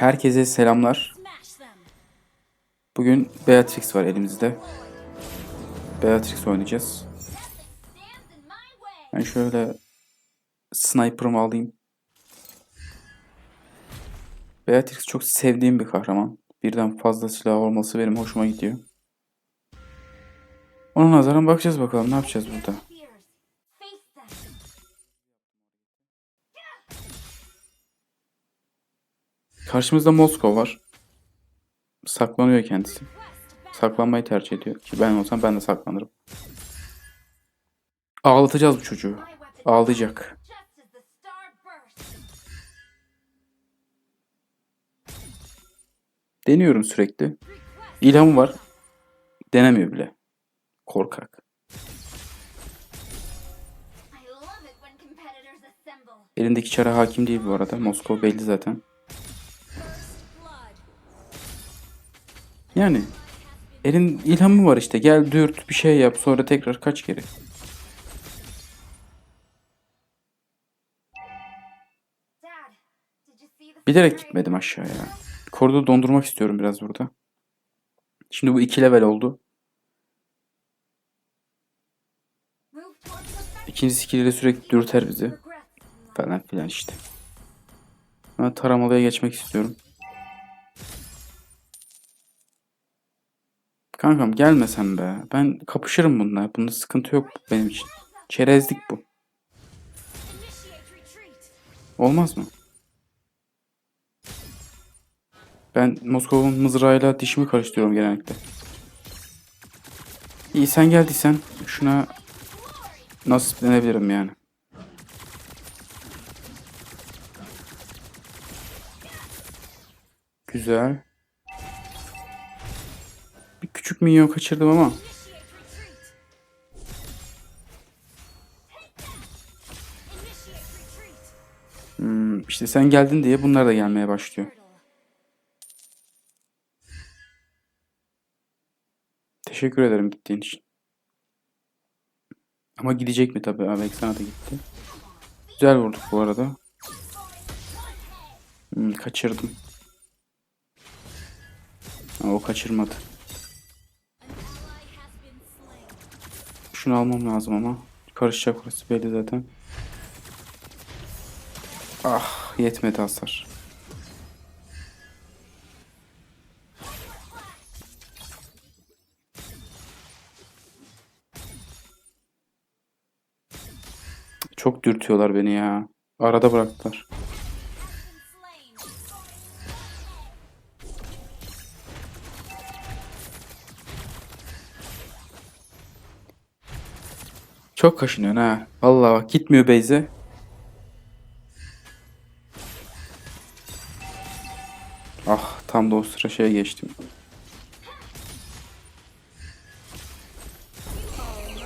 Herkese selamlar. Bugün Beatrix var elimizde. Beatrix oynayacağız. Ben şöyle sniper'ımı alayım. Beatrix çok sevdiğim bir kahraman. Birden fazla silah olması benim hoşuma gidiyor. Ona nazaran bakacağız bakalım ne yapacağız burada. Karşımızda Moskova var. Saklanıyor kendisi. Saklanmayı tercih ediyor. Ki ben olsam ben de saklanırım. Ağlatacağız bu çocuğu. Ağlayacak. Deniyorum sürekli. İlhamı var. Denemiyor bile. Korkak. Elindeki çara hakim değil bu arada. Moskova belli zaten. Yani elin ilhamı var işte. Gel dürt bir şey yap sonra tekrar kaç kere. Bilerek gitmedim aşağıya. Koridoru dondurmak istiyorum biraz burada. Şimdi bu iki level oldu. İkinci skilliyle sürekli dürter bizi. Falan filan işte. Ben taramalıya geçmek istiyorum. Kankam gelme sen be. Ben kapışırım bununla. Bunda sıkıntı yok benim için. Çerezlik bu. Olmaz mı? Ben Moskova'nın mızrağıyla dişimi karıştırıyorum genellikle. İyi sen geldiysen şuna nasiplenebilirim yani. Güzel. Küçük minyon kaçırdım ama. Hmm, işte sen geldin diye bunlar da gelmeye başlıyor. Teşekkür ederim gittiğin için. Ama gidecek mi tabii? Abi sana da gitti. Güzel vurduk bu arada. Hmm, kaçırdım. Ama o kaçırmadı. Şunu almam lazım ama. Karışacak burası belli zaten. Ah yetmedi hasar. Çok dürtüyorlar beni ya. Arada bıraktılar. Çok kaşınıyorsun ha. Vallahi bak gitmiyor Beyze. Ah tam da o sıra şeye geçtim.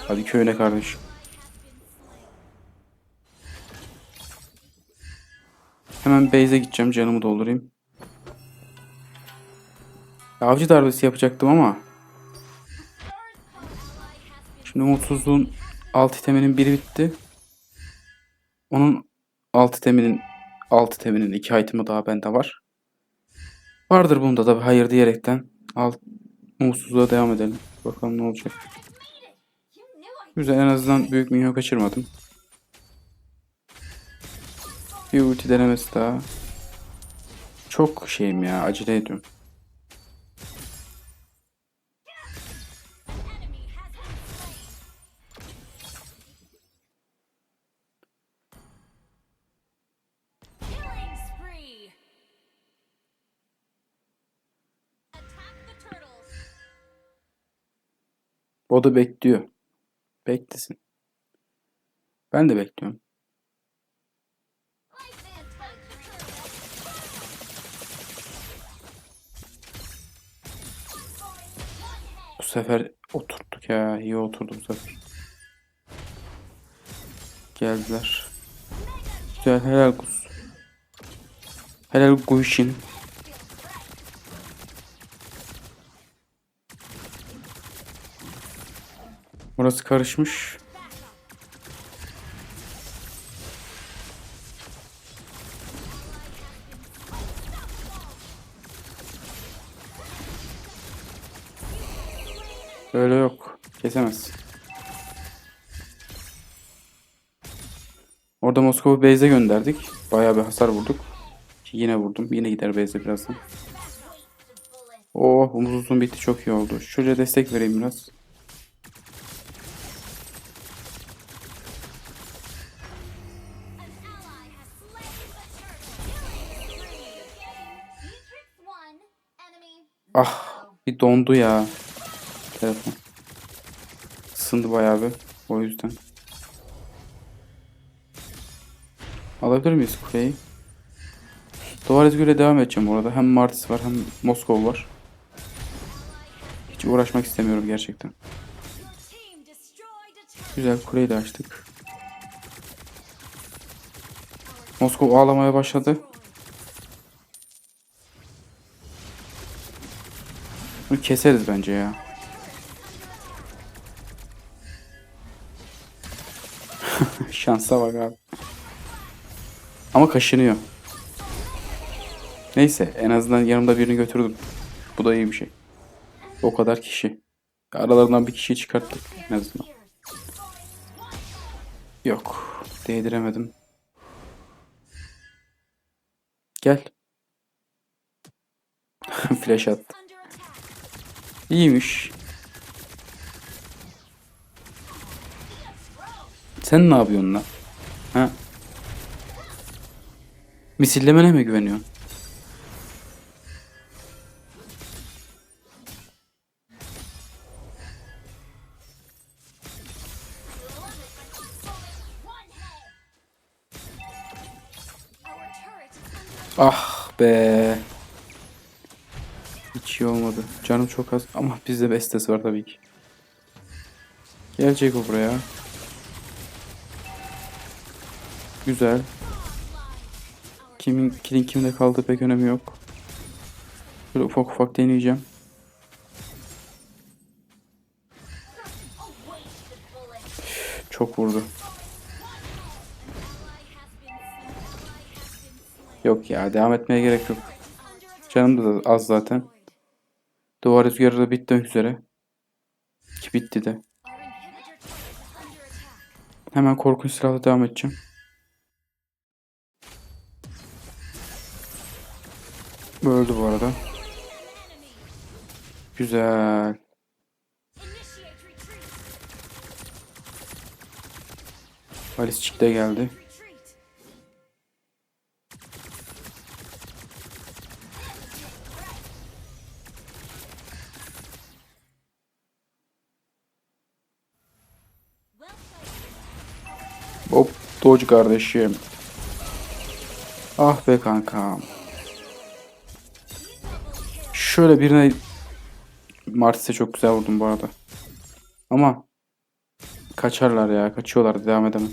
Hadi köyüne kardeşim. Hemen base'e gideceğim canımı doldurayım. Avcı darbesi yapacaktım ama. Şimdi umutsuzluğun alt iteminin biri bitti. Onun alt iteminin alt iteminin iki itemi daha bende var. Vardır bunda da hayır diyerekten alt umutsuzluğa devam edelim. Bakalım ne olacak. Güzel en azından büyük minyon kaçırmadım. Bir ulti denemesi daha. Çok şeyim ya acele ediyorum. O da bekliyor. Beklesin. Ben de bekliyorum. Bu sefer oturttuk ya. İyi oturdu bu sefer. Geldiler. Güzel helal kuz. Helal Guişin. Burası karışmış. Öyle yok. Kesemez. Orada Moskova Beyze gönderdik. Bayağı bir hasar vurduk. Yine vurdum. Yine gider Beyze birazdan. Oh umuz uzun bitti. Çok iyi oldu. Şuraya destek vereyim biraz. Ah bir dondu ya. Telefon. Isındı bayağı bir. O yüzden. Alabilir miyiz kuleyi? Duvar ezgüyle devam edeceğim orada. Hem Martis var hem Moskova var. Hiç uğraşmak istemiyorum gerçekten. Güzel kuleyi de açtık. Moskova ağlamaya başladı. Bunu keseriz bence ya. Şansa bak abi. Ama kaşınıyor. Neyse en azından yanımda birini götürdüm. Bu da iyi bir şey. O kadar kişi. Aralarından bir kişiyi çıkarttık en azından. Yok. Değdiremedim. Gel. Flash attı. İyiymiş. Sen ne yapıyorsun lan? Ha? Misillemene mi güveniyorsun? Ah be. İyi olmadı. Canım çok az ama bizde bestesi var tabii ki. Gelecek o buraya. Güzel. Kimin kilin kimde kaldığı pek önemi yok. Böyle ufak ufak deneyeceğim. Çok vurdu. Yok ya devam etmeye gerek yok. Canım da az zaten. Duvar rüzgarı da bitmek üzere. Ki bitti de. Hemen korkunç silahla devam edeceğim. Öldü bu arada. Güzel. Balistik de geldi. Hop Doge kardeşim. Ah be kankam. Şöyle birine Martis'e çok güzel vurdum bu arada. Ama kaçarlar ya. Kaçıyorlar. Devam edemem.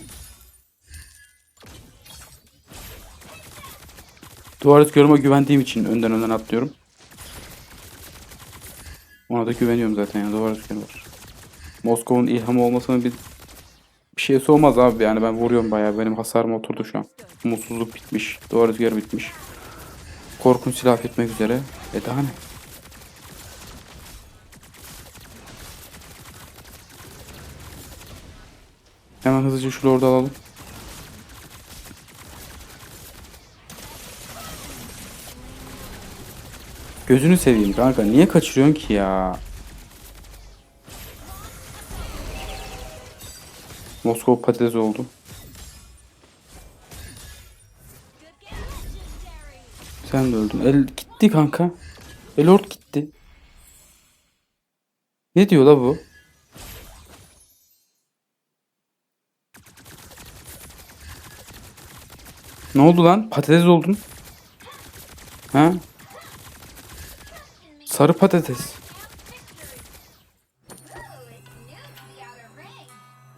Duvar görüme güvendiğim için önden önden atlıyorum. Ona da güveniyorum zaten ya. Duvar rüzgarı var. Moskova'nın ilhamı olmasının bir bir şeysi olmaz abi yani ben vuruyorum bayağı benim hasarım oturdu şu an. Mutsuzluk bitmiş. Duvar rüzgarı bitmiş. Korkunç silah bitmek üzere. E daha ne? Hemen hızlıca şu lordu alalım. Gözünü seveyim kanka. Niye kaçırıyorsun ki ya? Moskova patates oldu. Sen de öldün. El gitti kanka. Elord gitti. Ne diyor la bu? Ne oldu lan? Patates oldun. Ha? Sarı patates.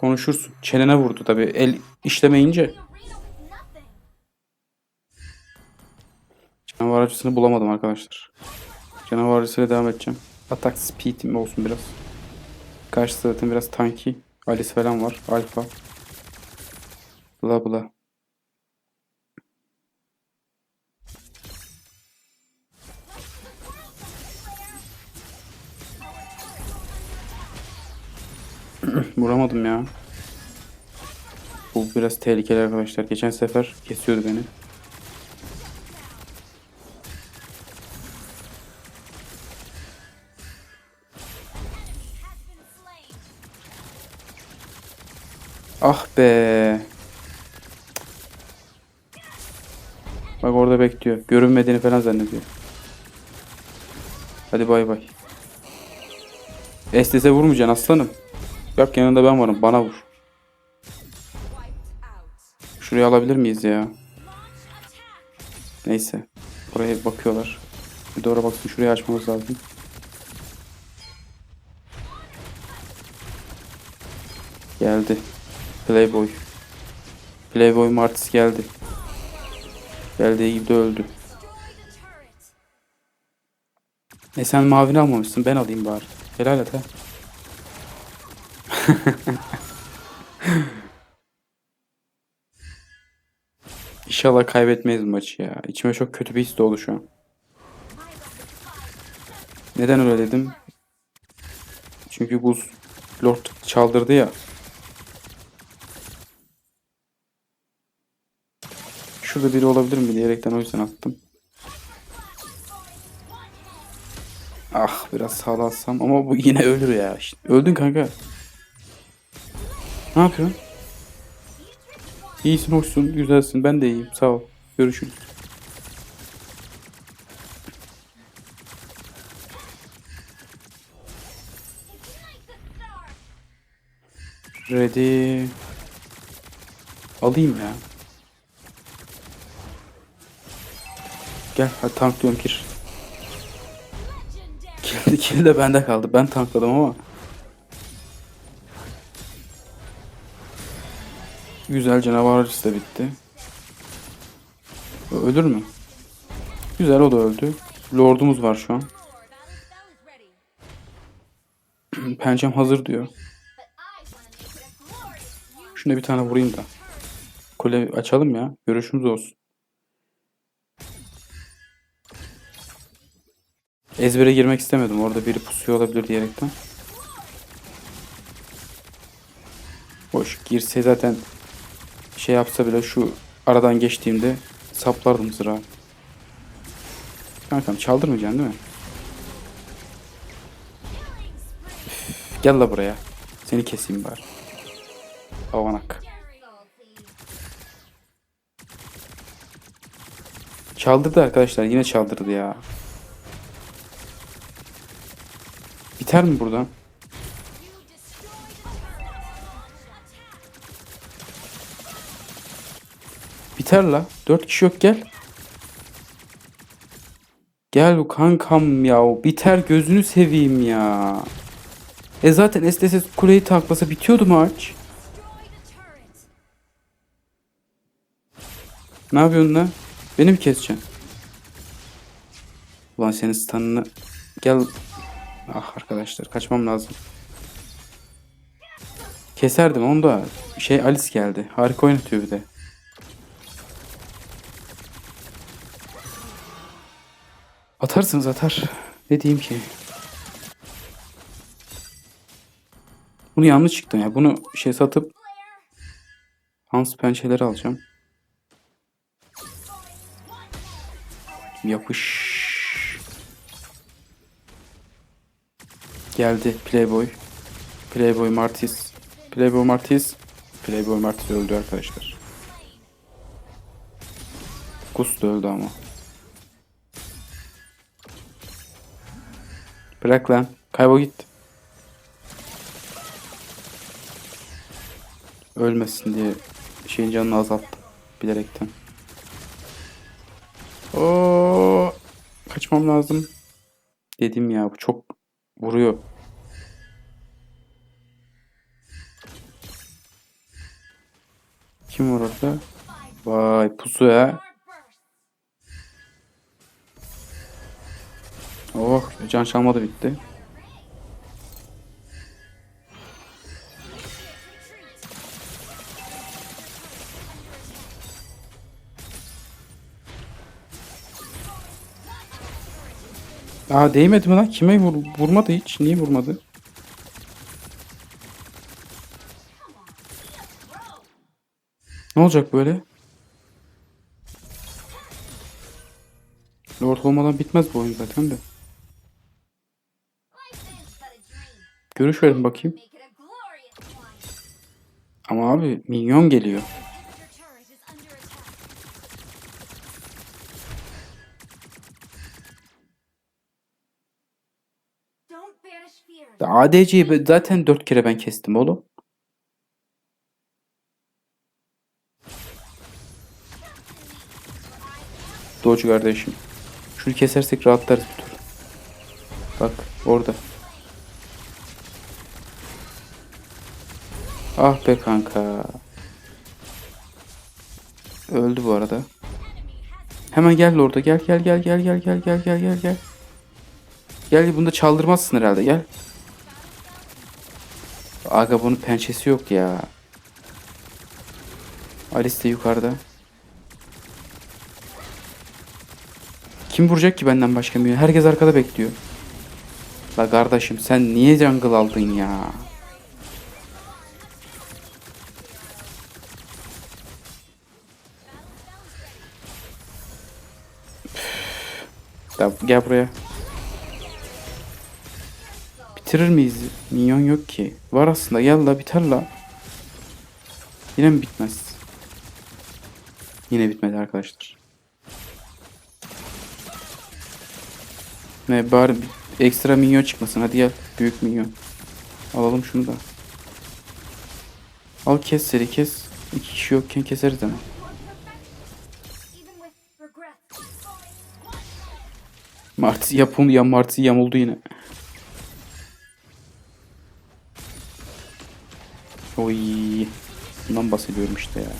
Konuşursun. Çenene vurdu tabi. El işlemeyince. Canavar acısını bulamadım arkadaşlar. Canavar acısıyla devam edeceğim. Atak speed'im olsun biraz. Karşı zaten biraz tanki. Alice falan var. Alfa. Bla bla. Vuramadım ya. Bu biraz tehlikeli arkadaşlar. Geçen sefer kesiyordu beni. Ah be. Bak orada bekliyor. Görünmediğini falan zannediyor. Hadi bay bay. Estese vurmayacaksın aslanım. Bak yanında ben varım. Bana vur. Şurayı alabilir miyiz ya? Neyse. Oraya bakıyorlar. Bir oraya baksın. Şurayı açmamız lazım. Geldi. Playboy. Playboy Martis geldi. Geldiği gibi de öldü. E sen mavini almamışsın. Ben alayım bari. Helal et ha. İnşallah kaybetmeyiz maçı ya. İçime çok kötü bir his doğdu şu an. Neden öyle dedim? Çünkü Buz Lord çaldırdı ya. Şurada biri olabilir mi diyerekten o yüzden attım. Ah biraz sağda atsam ama bu yine ölür ya. İşte, öldün kanka. Ne yapıyorsun? İyisin, hoşsun, güzelsin. Ben de iyiyim. Sağ ol. Görüşürüz. Ready. Alayım ya. Gel hadi tanklıyorum gir. Kill de bende kaldı. Ben tankladım ama. Güzel canavar acısı da bitti. Ölür mü? Güzel o da öldü. Lordumuz var şu an. Pençem hazır diyor. Şuna bir tane vurayım da. Kule açalım ya. Görüşümüz olsun. Ezbere girmek istemedim. Orada biri pusuyor olabilir diyerekten. Hoş girse zaten şey yapsa bile şu aradan geçtiğimde saplardım zıra. Kankam çaldırmayacaksın değil mi? Üf, Gel la buraya. Seni keseyim bari. Avanak. Çaldırdı arkadaşlar. Yine çaldırdı ya. Biter mi buradan? Biter la. Dört kişi yok gel. Gel kankam ya. Biter gözünü seveyim ya. E zaten STS kuleyi taklasa bitiyordu maç. Ne yapıyorsun lan? Beni mi keseceksin? Ulan senin stun'ını... Gel... Ah arkadaşlar kaçmam lazım. Keserdim onu da. Şey Alice geldi. Harika oynatıyor bir de. Atarsınız atar. Ne diyeyim ki? Bunu yanlış çıktım ya. Bunu şey satıp Hans pençeleri alacağım. Yapış. Geldi Playboy. Playboy Martis. Playboy Martis. Playboy Martis öldü arkadaşlar. Gus öldü ama. Bırak lan. Kaybol git. Ölmesin diye şeyin canını azalttım. Bilerekten. Oo, kaçmam lazım. Dedim ya bu çok vuruyor. Kim var orada? Vay pusu ya. Oh can çalma da bitti. Aa değmedi mi lan? Kime vur vurmadı hiç? Niye vurmadı? Ne olacak böyle? Lord olmadan bitmez bu oyun zaten de. Görüş verin bakayım. Ama abi minyon geliyor. ADC'yi zaten dört kere ben kestim oğlum. Doğucu kardeşim. Şunu kesersek rahatlarız bir tur. Bak orada. Ah be kanka. Öldü bu arada. Hemen gel orada. Gel gel gel gel gel gel gel gel gel gel. Gel bunu da çaldırmazsın herhalde gel. Aga bunun pençesi yok ya. Alice de yukarıda. Kim vuracak ki benden başka bir? Herkes arkada bekliyor. La kardeşim sen niye jungle aldın ya? Ya gel buraya. Bitirir miyiz? Minyon yok ki. Var aslında gel la biter la. Yine mi bitmez? Yine bitmedi arkadaşlar. Ne bari ekstra minyon çıkmasın. Hadi gel büyük minyon. Alalım şunu da. Al kes seri kes. İki kişi yokken keseriz hemen. Martı yapım ya Martı yamuldu yine. Oy. Bundan bahsediyorum işte ya.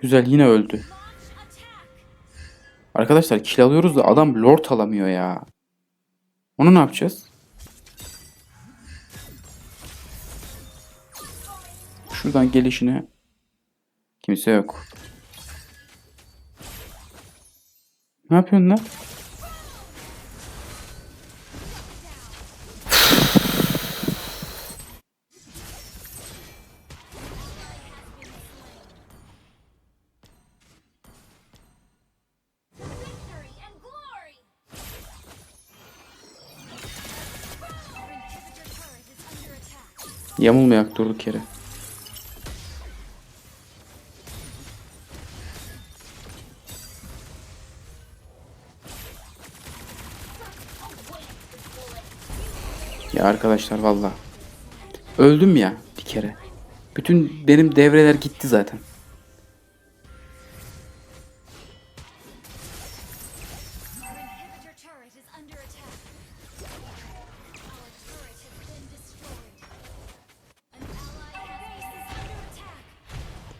Güzel yine öldü. Arkadaşlar kill alıyoruz da adam lord alamıyor ya. Onu ne yapacağız? Şuradan gelişine. Kimse yok. Ne yapıyorsun lan? Yamulmayak durduk yere. arkadaşlar valla. Öldüm ya bir kere. Bütün benim devreler gitti zaten.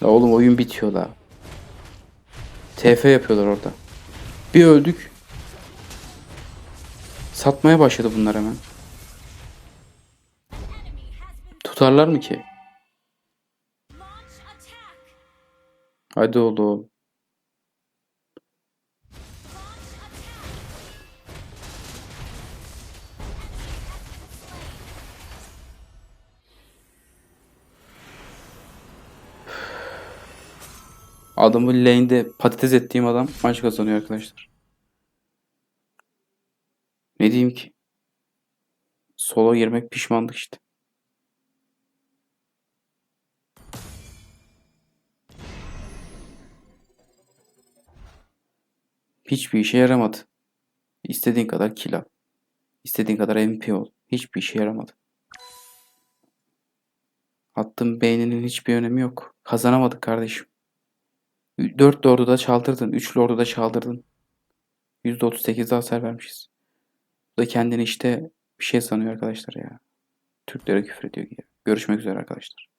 Ya oğlum oyun bitiyor la. TF yapıyorlar orada. Bir öldük. Satmaya başladı bunlar hemen. Tutarlar mı ki? Hadi oğlum. Adamı lane'de patates ettiğim adam maç kazanıyor arkadaşlar. Ne diyeyim ki? Solo girmek pişmanlık işte. Hiçbir işe yaramadı. İstediğin kadar kill al. İstediğin kadar MP ol. Hiçbir işe yaramadı. Attığın beyninin hiçbir önemi yok. Kazanamadık kardeşim. 4 lordu da çaldırdın. 3 lordu da çaldırdın. %38 daha hasar vermişiz. Bu da kendini işte bir şey sanıyor arkadaşlar ya. Türklere küfür ediyor. Görüşmek üzere arkadaşlar.